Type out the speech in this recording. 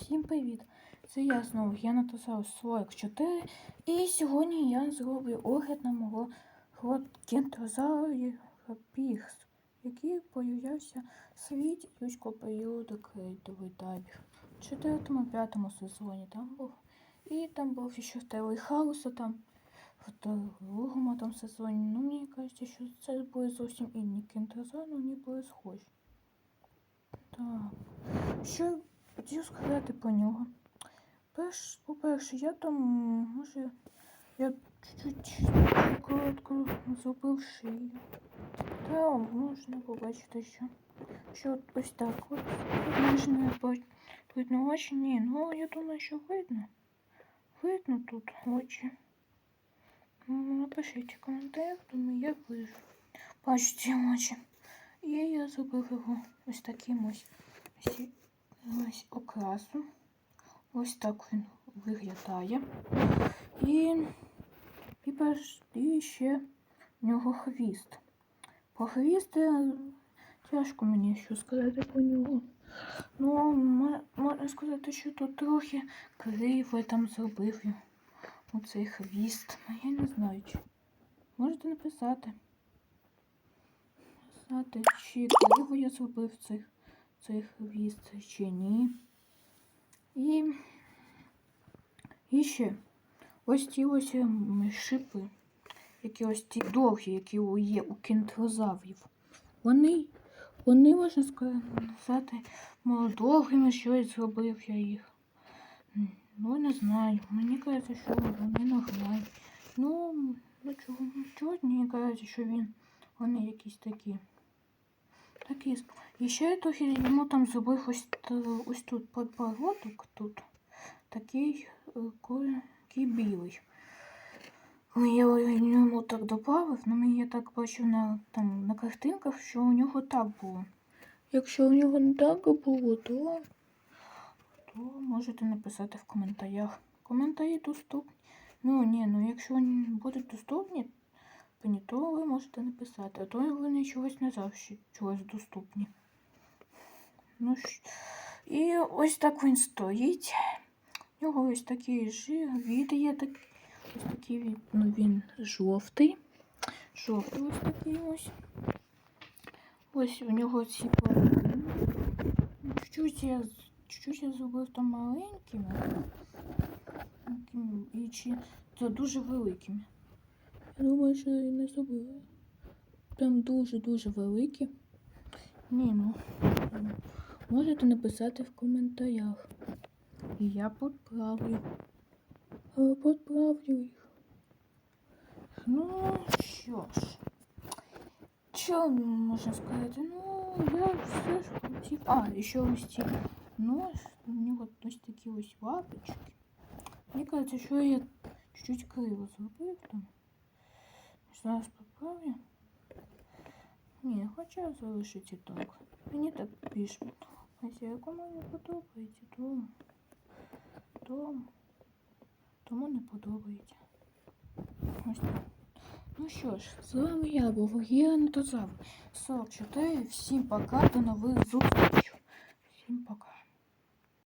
Всім привіт! Це я знову Янатосаус 44 і сьогодні я зроблю огляд на мого кентозаврів Пігс, який появився в світі юрського періоду крейдовий табір. В 4-5 сезоні там був. І там був ще в Телей Хауса, там в другому там сезоні. Ну, мені кажеться, що це були зовсім інні кентозаври, але вони були схожі. Так. Що хотів сказати про нього? Перш, по-перше, я там, може, я чуть-чуть коротко зробив шию. Та можна побачити, що, що ось так от. Можна видно очі. Ні, ну я думаю, що видно. Видно тут очі. Ну, Напишіть в коментарях, думаю, я вижу. Бачу ці очі. І я зробив його ось таким ось, ось, окрасом. Ось так він виглядає. І, і, і ще в нього хвіст. По хвіст е, тяжко мені що сказати про нього. Ну, можна сказати, що тут трохи криво там зробив. Оцей хвіст. Ну, я не знаю. Чи. Можете написати. Написати, чи криво я зробив цей, цей хвіст, чи ні. І, і ще ось ті ось ем, шипи, які ось ті довгі, які є у кінтрозаврів. Вони, вони можна сказати, довгими щось зробив я їх. Ну, не знаю. Мені кажеться, що вони нормальні. Ну, ну чого, чого мені кажеться, що він, вони якісь такі. Такі. сп- І ще я трохи йому там зробив ось, ось тут подбородок, тут такий, е, такий білий. Ой, Я йому так додав, ну мені я так бачив на, там, на картинках, що у нього так було. Якщо у нього не так було, то, то можете написати в коментарях. Коментарі доступні. Ну ні, ну якщо вони будуть доступні, Пані, то ви можете написати, а то вони чогось не завжди чогось доступні. Ну, і ось так він стоїть. У нього ось такий живіт є, так, ось такий ну, він жовтий. Жовтий ось такий ось. Ось у нього ці половини. Чуть-чуть я, чуть-чуть я зробив там маленькими. І чи це дуже великими. Я думаю, що я не зробила. Прям дуже-дуже великі. Ні, ну. Можете написати в коментарях. І я підправлю. Е, Підправлю їх. Ну, що ж. Що можна сказати? Ну, я все ж хотів. А, і ще ось ці нож. У нього ось такі ось лапочки. Мені кажеться, що я чуть-чуть криво зробив там. Зараз поправлю. Ні, хоча залишиться так. Мені так більш подобається. Як кому не подобається, то, то тому не подобається. Ось так. Ну що ж, з вами я був Гіантозавр 44. Всім пока, до нових зустрічей.